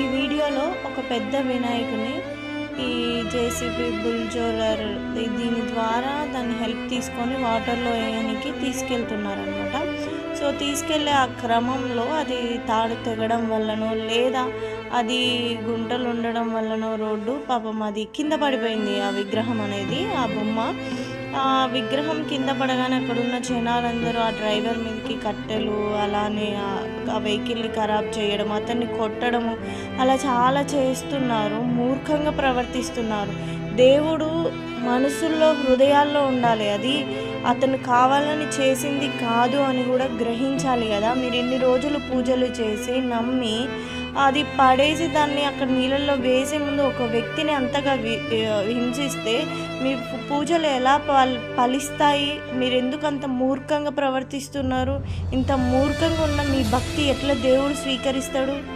ఈ వీడియోలో ఒక పెద్ద వినాయకుని ఈ జేసీబీ బుల్జోలర్ దీని ద్వారా దాన్ని హెల్ప్ తీసుకొని వాటర్లో వేయడానికి తీసుకెళ్తున్నారనమాట సో తీసుకెళ్ళే ఆ క్రమంలో అది తాడు తెగడం వల్లనో లేదా అది గుంటలు ఉండడం వల్లనో రోడ్డు పాపం అది కింద పడిపోయింది ఆ విగ్రహం అనేది ఆ బొమ్మ. విగ్రహం కింద పడగానే అక్కడ ఉన్న జనాలందరూ ఆ డ్రైవర్ మీదకి కట్టెలు అలానే ఆ- ఆ వెహికల్ని ఖరాబ్ చేయడం అతన్ని కొట్టడము అలా చాలా చేస్తున్నారు మూర్ఖంగా ప్రవర్తిస్తున్నారు. దేవుడు మనసుల్లో హృదయాల్లో ఉండాలి. అది అతను కావాలని చేసింది కాదు అని కూడా గ్రహించాలి కదా. మీరు ఇన్ని రోజులు పూజలు చేసి నమ్మి అది పడేసి దాన్ని అక్కడ నీళ్ళల్లో వేసే ముందు ఒక వ్యక్తిని అంతగా హింసిస్తే మీ పూజలు ఎలా పల్ ఫలిస్తాయి? మీరు ఎందుకు అంత మూర్ఖంగా ప్రవర్తిస్తున్నారు? ఇంత మూర్ఖంగా ఉన్న మీ భక్తి ఎట్లా దేవుడు స్వీకరిస్తాడు?